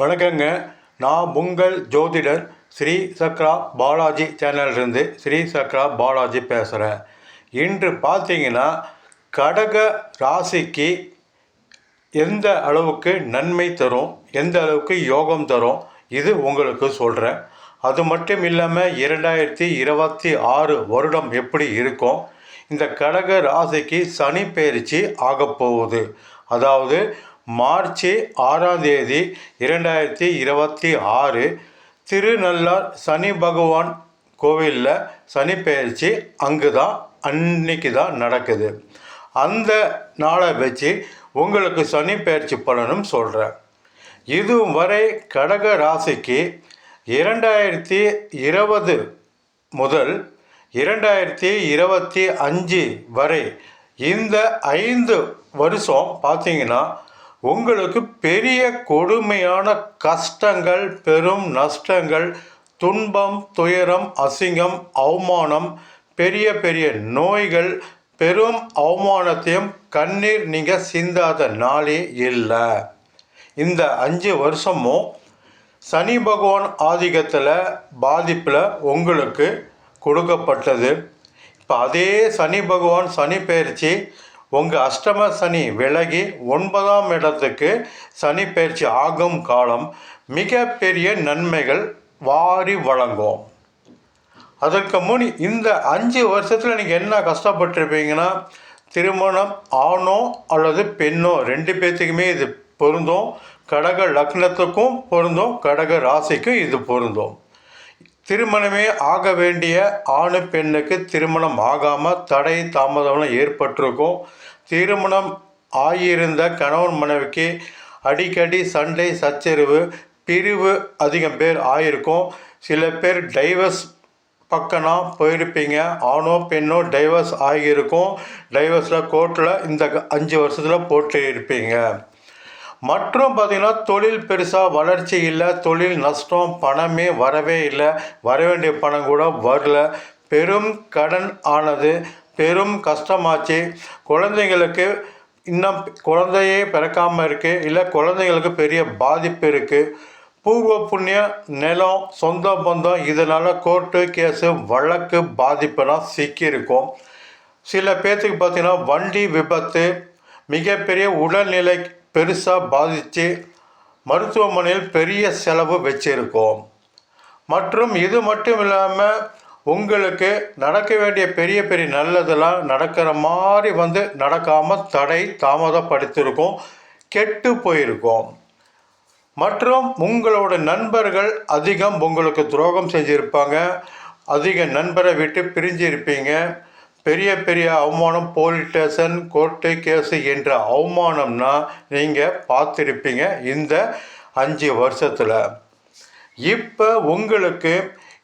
வணக்கங்க. நான் உங்கள் ஜோதிடர் ஸ்ரீ சக்ரா பாலாஜி சேனல்லேருந்து ஸ்ரீ சக்ரா பாலாஜி பேசுகிறேன் இன்று பார்த்தீங்கன்னா கடக ராசிக்கு எந்த அளவுக்கு நன்மை தரும் எந்த அளவுக்கு யோகம் தரும் இது உங்களுக்கு சொல்கிறேன் அது மட்டும் இல்லாமல் இரண்டாயிரத்தி இருபத்தி ஆறு வருடம் எப்படி இருக்கும்? இந்த கடக ராசிக்கு சனி பயிற்சி ஆகப்போகுது. அதாவது மார்ச் ஆறாம் தேதி இரண்டாயிரத்தி இருபத்தி ஆறு திருநள்ளார் சனி பகவான் கோவிலில் சனி பயிற்சி அங்கு தான் அன்னைக்கு தான் நடக்குது. அந்த நாளை வச்சு உங்களுக்கு சனி பயிற்சி பலனும் சொல்கிறேன் இதுவரை கடக ராசிக்கு இரண்டாயிரத்தி இருபது முதல் இரண்டாயிரத்தி இருபத்தி அஞ்சு வரை இந்த ஐந்து வருஷம் பார்த்தீங்கன்னா உங்களுக்கு பெரிய கொடுமையான கஷ்டங்கள் பெரும் நஷ்டங்கள் துன்பம் துயரம் அசிங்கம் அவமானம் பெரிய பெரிய நோய்கள் பெரும் அவமானத்தையும் கண்ணீர் நீங்கள் சிந்தாத நாளே இல்லை. இந்த அஞ்சு வருஷமும் சனி பகவான் ஆதிக்கத்தில் பாதிப்பில் உங்களுக்கு கொடுக்கப்பட்டது. இப்போ அதே சனி பகவான் சனி பயிற்சி உங்கள் அஷ்டம சனி விலகி ஒன்பதாம் இடத்துக்கு சனி பயிற்சி ஆகும் காலம் மிகப்பெரிய நன்மைகள் வாரி வழங்கும். அதற்கு முன் இந்த அஞ்சு வருஷத்தில் நீங்கள் என்ன கஷ்டப்பட்டிருப்பீங்கன்னா திருமணம் ஆணோ அல்லது பெண்ணோ ரெண்டு பேர்த்துக்குமே இது பொருந்தும். கடக லக்னத்துக்கும் பொருந்தும் கடக ராசிக்கும் இது பொருந்தும். திருமணமே ஆக வேண்டிய ஆணு பெண்ணுக்கு திருமணம் ஆகாமல் தடை தாமதம்லாம் ஏற்பட்டிருக்கும். திருமணம் ஆகியிருந்த கணவன் மனைவிக்கு அடிக்கடி சண்டை சச்சரிவு பிரிவு அதிகம் பேர் ஆயிருக்கும். சில பேர் டைவர்ஸ் பக்கம்னா போயிருப்பீங்க. ஆணோ பெண்ணோ டைவர்ஸ் ஆகியிருக்கும். டைவர்ஸில் கோர்ட்டில் இந்த அஞ்சு வருஷத்தில் போட்டு இருப்பீங்க மற்றும் பார்த்திங்கன்னா தொழில் பெருசாக வளர்ச்சி இல்லை தொழில் நஷ்டம் பணமே வரவே இல்லை. வர வேண்டிய பணம் கூட வரல. பெரும் கடன் ஆனது பெரும் கஷ்டமாச்சு. குழந்தைங்களுக்கு இன்னும் குழந்தையே பிறக்காமல் இருக்குது இல்லை குழந்தைங்களுக்கு பெரிய பாதிப்பு இருக்குது பூர்வ புண்ணிய நிலம் சொந்த பந்தம் இதனால் கோர்ட்டு கேஸு வழக்கு பாதிப்புலாம் சிக்கியிருக்கும். சில பேர்த்துக்கு பார்த்திங்கன்னா வண்டி விபத்து மிகப்பெரிய உடல்நிலை பெருசாக பாதித்து மருத்துவமனையில் பெரிய செலவு வச்சுருக்கோம். மற்றும் இது மட்டும் இல்லாமல் உங்களுக்கு நடக்க வேண்டிய பெரிய பெரிய நல்லதெல்லாம் நடக்கிற மாதிரி வந்து நடக்காமல் தடை தாமதப்படுத்தியிருக்கோம் கெட்டு போயிருக்கோம். மற்றும் உங்களோட நண்பர்கள் அதிகம் உங்களுக்கு துரோகம் செஞ்சுருப்பாங்க. அதிக நண்பரை விட்டு பிரிஞ்சு இருப்பீங்க பெரிய பெரிய அவமானம் போலீஸ் ஸ்டேஷன் கோர்ட்டு கேஸு என்ற அவமானம்னா நீங்கள் பார்த்துருப்பீங்க இந்த அஞ்சு வருஷத்தில். இப்போ உங்களுக்கு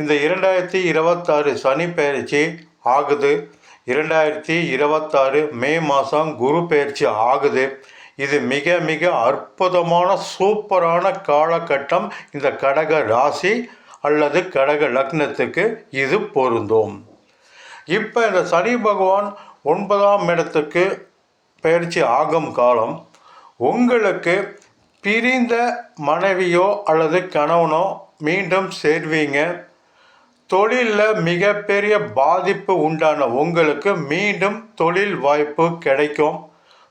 இந்த இரண்டாயிரத்தி இருபத்தாறு சனி பயிற்சி ஆகுது. இரண்டாயிரத்தி இருபத்தாறு மே மாதம் குரு பயிற்சி ஆகுது. இது மிக மிக அற்புதமான சூப்பரான காலகட்டம். இந்த கடக ராசி அல்லது கடக லக்னத்துக்கு இது பொருந்தும். இப்போ இந்த சனி பகவான் ஒன்பதாம் இடத்துக்கு பயிற்சி ஆகும் காலம் உங்களுக்கு பிரிந்த மனைவியோ அல்லது கணவனோ மீண்டும் சேர்வீங்க. தொழிலில் மிகப்பெரிய பாதிப்பு உண்டான உங்களுக்கு மீண்டும் தொழில் வாய்ப்பு கிடைக்கும்.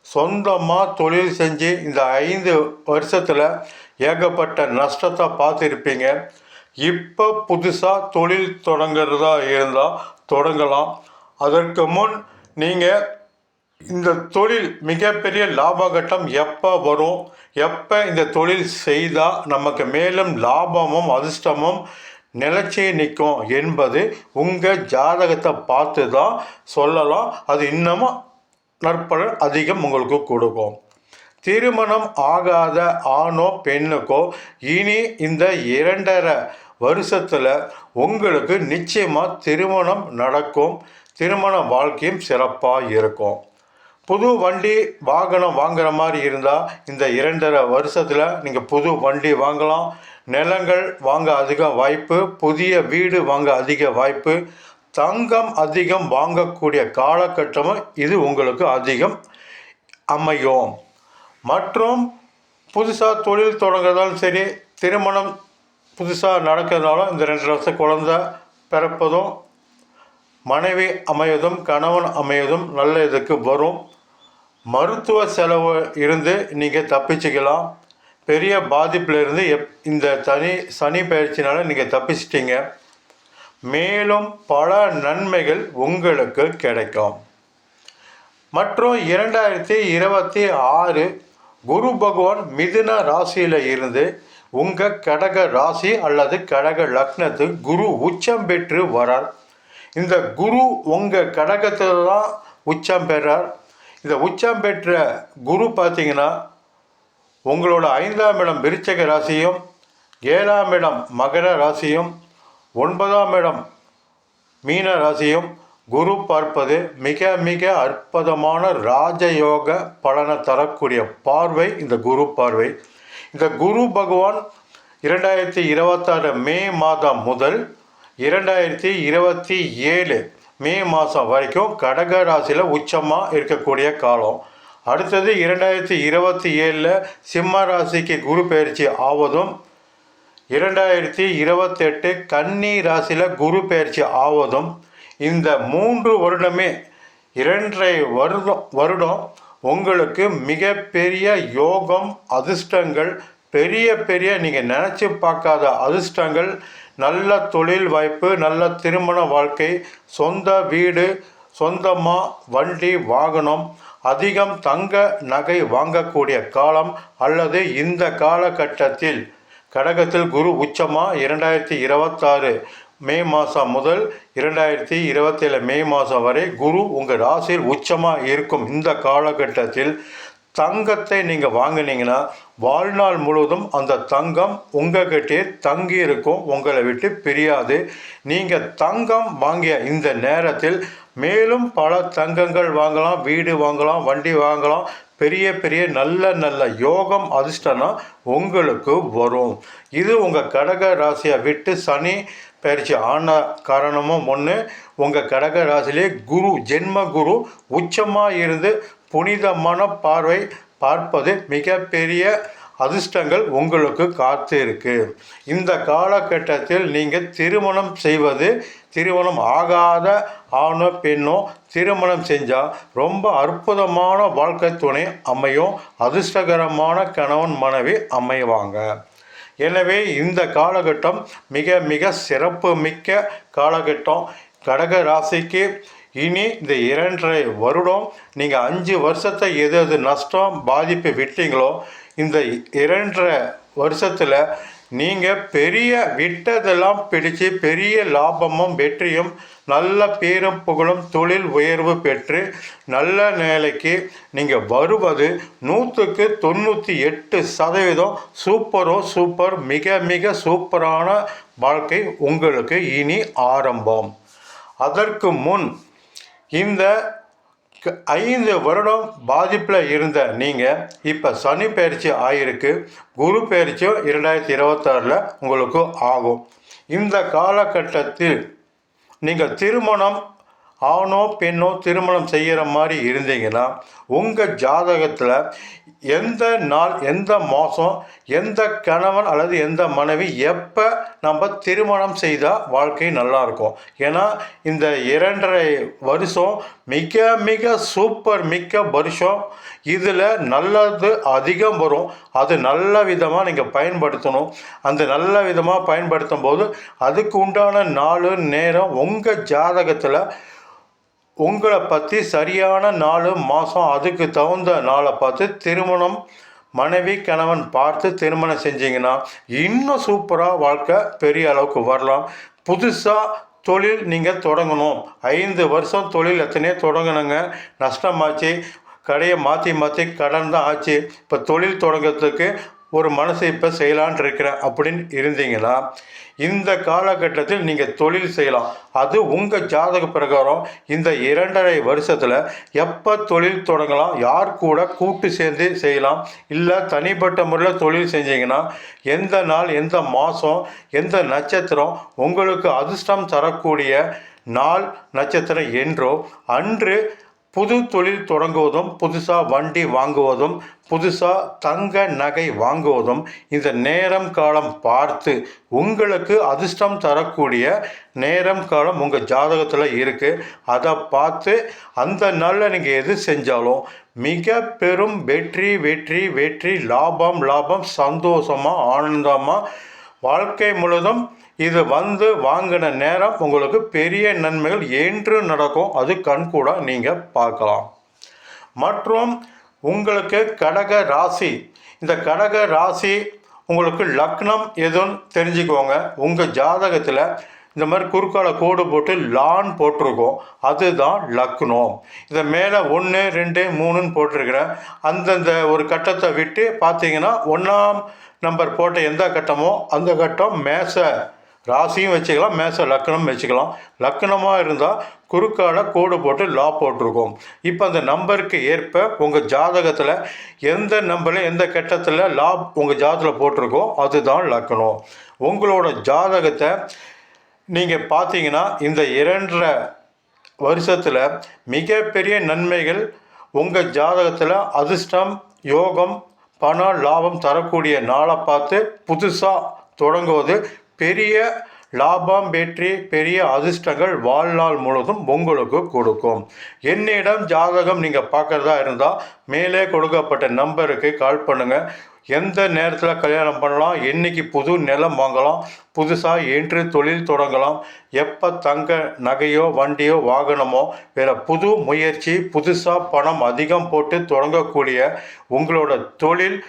சொந்தமாக தொழில் செஞ்சு இந்த ஐந்து வருஷத்தில் ஏகப்பட்ட நஷ்டத்தை பார்த்துருப்பீங்க. இப்போ புதுசாக தொழில் தொடங்குறதா இருந்தால் தொடங்கலாம். அதற்கு முன் நீங்கள் இந்த தொழில் மிகப்பெரிய லாபகட்டம் எப்போ வரும்? எப்போ இந்த தொழில் செய்தால் நமக்கு மேலும் லாபமும் அதிர்ஷ்டமும் நிலச்சி நிற்கும் என்பது உங்கள் ஜாதகத்தை பார்த்து தான் சொல்லலாம். அது இன்னமும் நற்பலன் அதிகம் உங்களுக்கு கொடுக்கும். திருமணம் ஆகாத ஆணோ பெண்ணுக்கோ இனி இந்த இரண்டரை வருஷத்தில் உங்களுக்கு நிச்சயமாக திருமணம் நடக்கும். திருமண வாழ்க்கையும் சிறப்பாக இருக்கும். புது வண்டி வாகனம் வாங்குற மாதிரி இருந்தால் இந்த இரண்டரை வருஷத்தில் நீங்கள் புது வண்டி வாங்கலாம். நிலங்கள் வாங்க அதிக வாய்ப்பு புதிய வீடு வாங்க அதிக வாய்ப்பு. தங்கம் அதிகம் வாங்கக்கூடிய காலகட்டமும் இது உங்களுக்கு அதிகம் அமையும். மற்றும் புதுசாக தொழில் தொடங்குறதாலும் சரி திருமணம் புதுசாக நடக்கிறதுனாலும் இந்த ரெண்டு வருஷம் குழந்த பிறப்பதும் மனைவி அமையதும் கணவன் அமையதும் நல்ல இதுக்கு வரும். மருத்துவ செலவு இருந்து நீங்கள் தப்பிச்சுக்கலாம். பெரிய பாதிப்பில் இருந்து எப் இந்த தனி சனி பயிற்சினால் நீங்கள் தப்பிச்சிட்டிங்க. மேலும் பல நன்மைகள் உங்களுக்கு கிடைக்கும். மற்றும் இரண்டாயிரத்தி இருபத்தி ஆறு குரு பகவான் மிதுன ராசியில் இருந்து உங்கள் கடக ராசி அல்லது கடக லக்னத்து குரு உச்சம் பெற்று வரார். இந்த குரு உங்கள் கடகத்தில் தான் உச்சம் பெறார். இந்த உச்சம் பெற்ற குரு பார்த்தீங்கன்னா உங்களோட ஐந்தாம் இடம் விருச்சக ராசியும் ஏழாம் இடம் மகர ராசியும் ஒன்பதாம் இடம் மீன ராசியும். குரு பார்ப்பது மிக மிக அற்புதமான ராஜயோக பலனை தரக்கூடிய பார்வை இந்த குரு பார்வை. இந்த குரு பகவான் இரண்டாயிரத்தி இருபத்தாறு மே மாதம் முதல் இரண்டாயிரத்தி இருபத்தி ஏழு மே மாதம் வரைக்கும் கடக ராசியில் உச்சமாக இருக்கக்கூடிய காலம். அடுத்தது இரண்டாயிரத்தி இருபத்தி ஏழில் சிம்ம ராசிக்கு குரு பயிற்சி ஆவதும் இரண்டாயிரத்தி இருபத்தெட்டு கன்னி ராசியில் குரு பயிற்சி ஆவதும் இந்த மூன்று வருடமே இரண்டரை வருடம் வருடம் உங்களுக்கு மிகப்பெரிய யோகம் அதிர்ஷ்டங்கள் பெரிய பெரிய நீங்கள் நினச்சி பார்க்காத அதிர்ஷ்டங்கள் நல்ல தொழில் வாய்ப்பு நல்ல திருமண வாழ்க்கை சொந்த வீடு சொந்தமாக வண்டி வாகனம் அதிகம் தங்க நகை வாங்கக்கூடிய காலம் அல்லது இந்த காலகட்டத்தில் கடகத்தில் குரு உச்சமாக இரண்டாயிரத்தி இருபத்தாறு மே மாதம் முதல் இரண்டாயிரத்தி இருபத்தேழு மே மாதம் வரை குரு உங்கள் ராசியில் உச்சமாக இருக்கும் இந்த காலகட்டத்தில் தங்கத்தை நீங்கள் வாங்கினீங்கன்னா வாழ்நாள் முழுவதும் அந்த தங்கம் உங்ககிட்டே தங்கி இருக்கும் உங்களை விட்டு பிரியாது. நீங்கள் தங்கம் வாங்கிய இந்த நேரத்தில் மேலும் பல தங்கங்கள் வாங்கலாம் வீடு வாங்கலாம் வண்டி வாங்கலாம் பெரிய பெரிய நல்ல நல்ல யோகம் அதிர்ஷ்டம்னா உங்களுக்கு வரும். இது உங்கள் கடக ராசியை விட்டு சனி பயிற்சி ஆன காரணமும் ஒன்று உங்கள் கடக ராசிலே குரு ஜென்ம குரு உச்சமாக இருந்து புனிதமான பார்வை பார்ப்பது மிகப்பெரிய அதிர்ஷ்டங்கள் உங்களுக்கு காத்து இருக்கு இந்த காலகட்டத்தில் நீங்கள் திருமணம் செய்வது திருமணம் ஆகாத ஆணோ பெண்ணோ திருமணம் செஞ்சால் ரொம்ப அற்புதமான வாழ்க்கை துணை அமையும் அதிர்ஷ்டகரமான கணவன் மனைவி அமைவாங்க. எனவே இந்த காலகட்டம் மிக மிக சிறப்பு மிக்க காலகட்டம். கடக ராசிக்கு இனி இந்த இரண்டரை வருடம் நீங்கள் அஞ்சு வருஷத்தை எது எது நஷ்டம் பாதிப்பு விட்டீங்களோ இந்த இரண்டரை வருஷத்தில் நீங்கள் பெரிய விட்டதெல்லாம் பிடிச்சு பெரிய லாபமும் வெற்றியும் நல்ல பேரும் புகழும் தொழில் உயர்வு பெற்று நல்ல நிலைக்கு நீங்கள் வருவது நூற்றுக்கு தொண்ணூற்றி எட்டு சதவீதம் சூப்பரோ சூப்பர் மிக மிக சூப்பரான வாழ்க்கை உங்களுக்கு இனி ஆரம்பம். அதற்கு முன் இந்த ஐந்து வருடம் பாதிப்பில் இருந்த நீங்கள் இப்போ சனி பயிற்சி ஆகிருக்கு குரு பயிற்சியும் இரண்டாயிரத்தி இருபத்தாறில் உங்களுக்கு ஆகும். இந்த காலகட்டத்தில் நீங்கள் திருமணம் ஆணோ பெண்ணோ திருமணம் செய்கிற மாதிரி இருந்தீங்கன்னா உங்கள் ஜாதகத்தில் எந்த நாள் எந்த மாதம் எந்த கணவன் அல்லது எந்த மனைவி எப்போ நம்ம திருமணம் செய்தால் வாழ்க்கை நல்லா இருக்கும். ஏன்னா இந்த இரண்டரை வருஷம் மிக மிக சூப்பர் மிக்க வருஷம். இதில் நல்லது அதிகம் வரும். அது நல்ல விதமாக நீங்கள் பயன்படுத்தணும். அந்த நல்ல விதமாக பயன்படுத்தும் போது அதுக்கு உண்டான நாள் நேரம் உங்கள் ஜாதகத்தில் உங்களை பற்றி சரியான நாள் மாதம் அதுக்கு தகுந்த நாளை பார்த்து திருமணம் மனைவி கணவன் பார்த்து திருமணம் செஞ்சீங்கன்னா இன்னும் சூப்பராக வாழ்க்கை பெரிய அளவுக்கு வரலாம். புதுசாக தொழில் நீங்கள் தொடங்கணும். ஐந்து வருஷம் தொழில் எத்தனையோ தொடங்கினங்க நஷ்டமாச்சு. கடையை மாற்றி மாற்றி கடன் தான் ஆச்சு. இப்போ தொழில் தொடங்கிறதுக்கு ஒரு மனசு இப்போ செய்யலான் இருக்கிறேன் அப்படின்னு இருந்தீங்கன்னா இந்த காலகட்டத்தில் நீங்கள் தொழில் செய்யலாம். அது உங்கள் ஜாதக பிரகாரம் இந்த இரண்டரை வருஷத்தில் எப்போ தொழில் தொடங்கலாம் யார் கூட கூட்டு சேர்ந்து செய்யலாம் இல்லை தனிப்பட்ட முறையில் தொழில் செஞ்சீங்கன்னா எந்த நாள் எந்த மாதம் எந்த நட்சத்திரம் உங்களுக்கு அதிர்ஷ்டம் தரக்கூடிய நாள் நட்சத்திரம் என்றோ அன்று புது தொழில் தொடங்குவதும் புதுசாக வண்டி வாங்குவதும் புதுசாக தங்க நகை வாங்குவதும் இந்த நேரம் காலம் பார்த்து உங்களுக்கு அதிர்ஷ்டம் தரக்கூடிய நேரம் காலம் உங்கள் ஜாதகத்தில் இருக்குது அதை பார்த்து அந்த நாளில் நீங்கள் எது செஞ்சாலும் மிக பெரும் வெற்றி வெற்றி வெற்றி லாபம் லாபம் சந்தோஷமாக ஆனந்தமாக வாழ்க்கை முழுதும் இது வந்து வாங்கின நேரம் உங்களுக்கு பெரிய நன்மைகள் என்று நடக்கும். அது கண்கூட நீங்கள் பார்க்கலாம். மற்றும் உங்களுக்கு கடக ராசி. இந்த கடக ராசி உங்களுக்கு லக்னம் எதுன்னு தெரிஞ்சுக்கோங்க. உங்கள் ஜாதகத்தில் இந்த மாதிரி குறுக்கால கோடு போட்டு லான் போட்டிருக்கோம். அதுதான் லக்னம். இதை மேலே ஒன்று ரெண்டு மூணுன்னு போட்டிருக்கிறேன். அந்தந்த ஒரு கட்டத்தை விட்டு பார்த்தீங்கன்னா ஒன்றாம் நம்பர் போட்ட எந்த கட்டமோ அந்த கட்டம் மேச. ராசியும் வச்சுக்கலாம் மேச லக்கணம் வச்சுக்கலாம். லக்கணமாக இருந்தால் குறுக்கால கோடு போட்டு லா போட்டிருக்கோம். இப்போ அந்த நம்பருக்கு ஏற்ப உங்கள் ஜாதகத்தில் எந்த நம்பரில் எந்த கட்டத்தில் லா உங்கள் ஜாதகத்தில் போட்டிருக்கோ அதுதான் லக்கணம். உங்களோட ஜாதகத்தை நீங்கள் பார்த்தீங்கன்னா இந்த இரண்டரை வருஷத்தில் மிகப்பெரிய நன்மைகள் உங்கள் ஜாதகத்தில் அதிர்ஷ்டம் யோகம் பணம் லாபம் தரக்கூடிய நாளை பார்த்து புதுசாக தொடங்குவது பெரிய லாபம் வெற்றி பெரிய அதிர்ஷ்டங்கள் வாழ்நாள் முழுவதும் உங்களுக்கு கொடுக்கும். என்னிடம் ஜாதகம் நீங்கள் பார்க்குறதா இருந்தால் மேலே கொடுக்கப்பட்ட நம்பருக்கு கால் பண்ணுங்கள் எந்த நேரத்தில் கல்யாணம் பண்ணலாம் என்றைக்கு புது நிலம் வாங்கலாம் புதுசாக என்று தொழில் தொடங்கலாம் எப்போ தங்க நகையோ வண்டியோ வாகனமோ வேறு புது முயற்சி புதுசாக பணம் அதிகம் போட்டு தொடங்கக்கூடிய உங்களோட தொழில்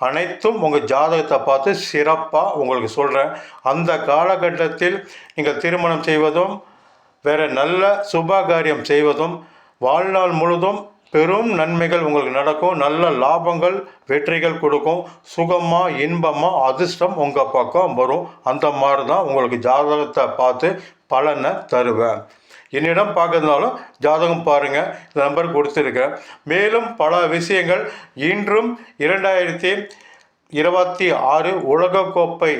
அனைத்தும் உங்கள் ஜாதகத்தை பார்த்து சிறப்பாக உங்களுக்கு சொல்கிறேன் அந்த காலகட்டத்தில் நீங்கள் திருமணம் செய்வதும் வேறு நல்ல சுபகாரியம் செய்வதும் வாழ்நாள் முழுதும் பெரும் நன்மைகள் உங்களுக்கு நடக்கும். நல்ல லாபங்கள் வெற்றிகள் கொடுக்கும். சுகமாக இன்பமாக அதிர்ஷ்டம் உங்கள் பக்கம் வரும். அந்த மாதிரி தான் உங்களுக்கு ஜாதகத்தை பார்த்து பலனை தருவேன். என்னிடம் பார்க்கறதுனாலும் ஜாதகம் பாருங்கள் இந்த நம்பர் கொடுத்துருக்கேன் மேலும் பல விஷயங்கள் இன்றும் இரண்டாயிரத்தி இருபத்தி ஆறு உலகக்கோப்பை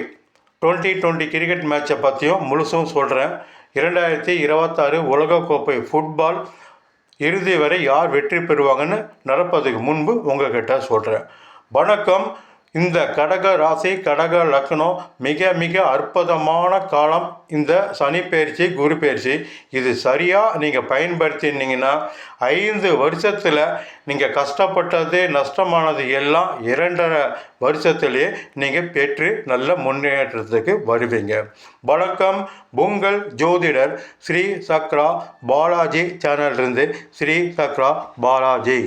டுவெண்ட்டி டுவெண்ட்டி கிரிக்கெட் மேட்சை பற்றியும் முழுசும் சொல்கிறேன் இரண்டாயிரத்தி இருபத்தாறு உலகக்கோப்பை ஃபுட்பால் இறுதி வரை யார் வெற்றி பெறுவாங்கன்னு நடப்பதுக்கு முன்பு உங்ககிட்ட சொல்கிறேன் வணக்கம். இந்த கடக ராசி கடக லக்னம் மிக மிக அற்புதமான காலம். இந்த சனி பயிற்சி குரு பயிற்சி. இது சரியாக நீங்கள் பயன்படுத்தினீங்கன்னா ஐந்து வருஷத்தில் நீங்கள் கஷ்டப்பட்டது நஷ்டமானது எல்லாம் இரண்டரை வருஷத்துலேயே நீங்கள் பெற்று நல்ல முன்னேற்றத்துக்கு வருவீங்க. வணக்கம். உங்கள் ஜோதிடர் ஸ்ரீ சக்ரா பாலாஜி சேனலிருந்து ஸ்ரீ சக்ரா பாலாஜி.